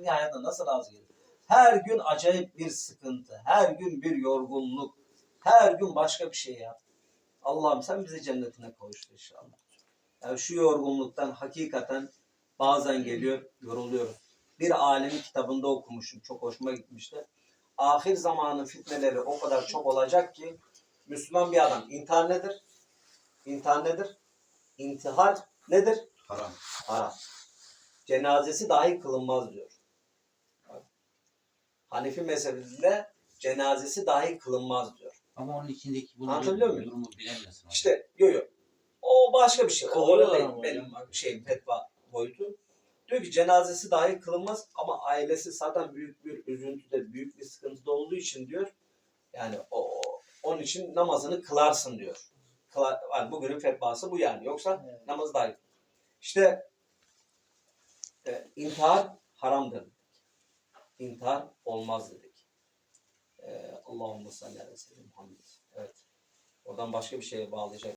dünya hayatına nasıl razı gelir? Her gün acayip bir sıkıntı, her gün bir yorgunluk, her gün başka bir şey ya. Allah'ım sen bizi cennetine kavuştur inşallah. Yani şu yorgunluktan hakikaten bazen geliyor, yoruluyorum. Bir alemin kitabında okumuşum, çok hoşuma gitmişti. Ahir zamanın fitneleri o kadar çok olacak ki Müslüman bir adam intihar nedir? İntihar nedir? İntihar nedir? Haram. Haram. Cenazesi dahi kılınmaz diyor. Hanefi mezhebinde cenazesi dahi kılınmaz diyor. Ama onun içindeki bunu Anlatabiliyor muyum? durumu bilemiyorsun. İşte yo yo. O başka bir şey. O öyle ama Benim hocam. şeyim fetva boyutu. Diyor ki cenazesi dahi kılınmaz ama ailesi zaten büyük bir üzüntüde, büyük bir sıkıntıda olduğu için diyor. Yani o, o- onun için namazını kılarsın diyor. Kılar, yani bugünün fetvası bu yani. Yoksa Evet. namaz dahi. İşte e, intihar haramdır. İntihar olmaz dedik. E, Allahümme salli aleyhi ve Muhammed. Evet. Oradan başka bir şeye bağlayacak.